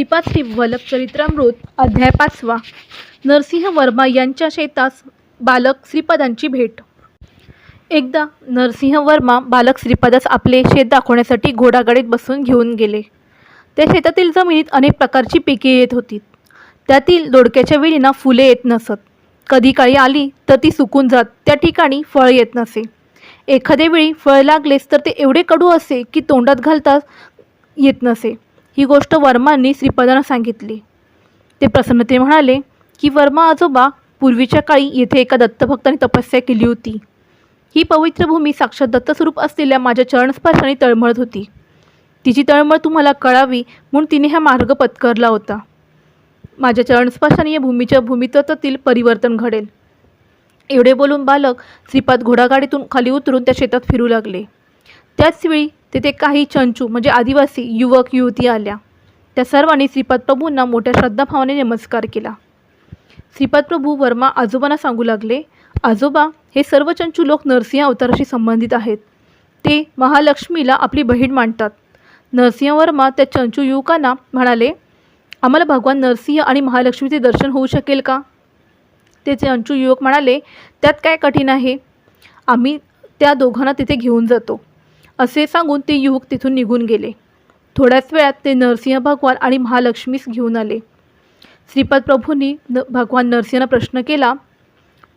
श्रीपाद श्री वल्लभ चरित्रामृत अध्याय पाचवा. नरसिंह वर्मा यांच्या शेतास बालक श्रीपादांची भेट. एकदा नरसिंह वर्मा बालक श्रीपादास आपले शेत दाखवण्यासाठी घोडागाडीत बसून घेऊन गेले. त्या शेतातील जमिनीत अनेक प्रकारची पिके येत होती. त्यातील दोडक्याच्या वेळींना फुले येत नसत. कधी काळी आली तर ती सुकून जात त्या ठिकाणी फळ येत नसे. एखाद्या वेळी फळ लागलेस तर ते एवढे कडू असे की तोंडात घालता येत नसे. ही गोष्ट वर्मांनी श्रीपदांना सांगितली. ते प्रसन्नते म्हणाले की वर्मा आजोबा पूर्वीच्या काळी येथे एका दत्तभक्ताने तपस्या केली होती. ही पवित्र भूमी साक्षात दत्तस्वरूप असलेल्या माझ्या चरणस्पर्शाने तळमळत होती. तिची तळमळ तुम्हाला कळावी म्हणून तिने हा मार्ग पत्करला होता. माझ्या चरणस्पर्शाने या भूमीच्या भूमितत्वातील परिवर्तन घडेल. एवढे बोलून बालक श्रीपाद घोडागाडीतून खाली उतरून त्या शेतात फिरू लागले. त्याचवेळी तेथे काही चंचू म्हणजे आदिवासी युवक युवती आल्या. त्या सर्वांनी श्रीपाद प्रभूंना मोठ्या श्रद्धाभावाने नमस्कार केला. श्रीपाद प्रभू वर्मा आजोबांना सांगू लागले आजोबा हे सर्व चंचू लोक नरसिंह अवताराशी संबंधित आहेत. ते महालक्ष्मीला आपली बहीण मांडतात नरसिंह वर्मा त्या चंचू युवकांना म्हणाले आम्हाला भगवान नरसिंह आणि महालक्ष्मीचे दर्शन होऊ शकेल का? ते चंचू युवक म्हणाले त्यात काय कठीण आहे? आम्ही त्या दोघांना तिथे घेऊन जातो. असे सांगून ते युवक तिथून निघून गेले. थोड्याच वेळात ते नरसिंह भगवान आणि महालक्ष्मीस घेऊन आले. श्रीपाद प्रभूंनी न भगवान नरसिंहना प्रश्न केला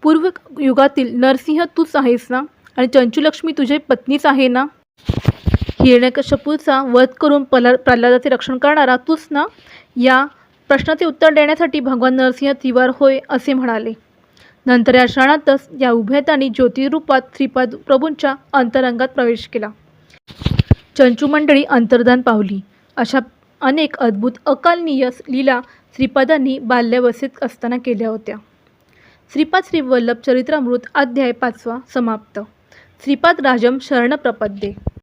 पूर्व युगातील नरसिंह तूच आहेस ना? आणि चंचुलक्ष्मी तुझी पत्नीच आहे ना? हिरण्यकशपूचा वध करून पला प्रल्हादाचे रक्षण करणारा तूच ना या प्रश्नाचे उत्तर देण्यासाठी भगवान नरसिंह तिवार होय असे म्हणाले. नंतर या क्षणातच या उभयतांनी ज्योतिरूपात श्रीपाद प्रभूंच्या अंतरंगात प्रवेश केला. चंचू मंडळी अंतर्धान पावली. अशा अनेक अद्भुत अकालनीय लीला श्रीपादांनी बाल्यावस्थेत असताना केल्या होत्या. श्रीपाद श्री वल्लभ चरित्रामृत अध्याय पाचवा समाप्त. श्रीपाद राजम शरणप्रपद्ये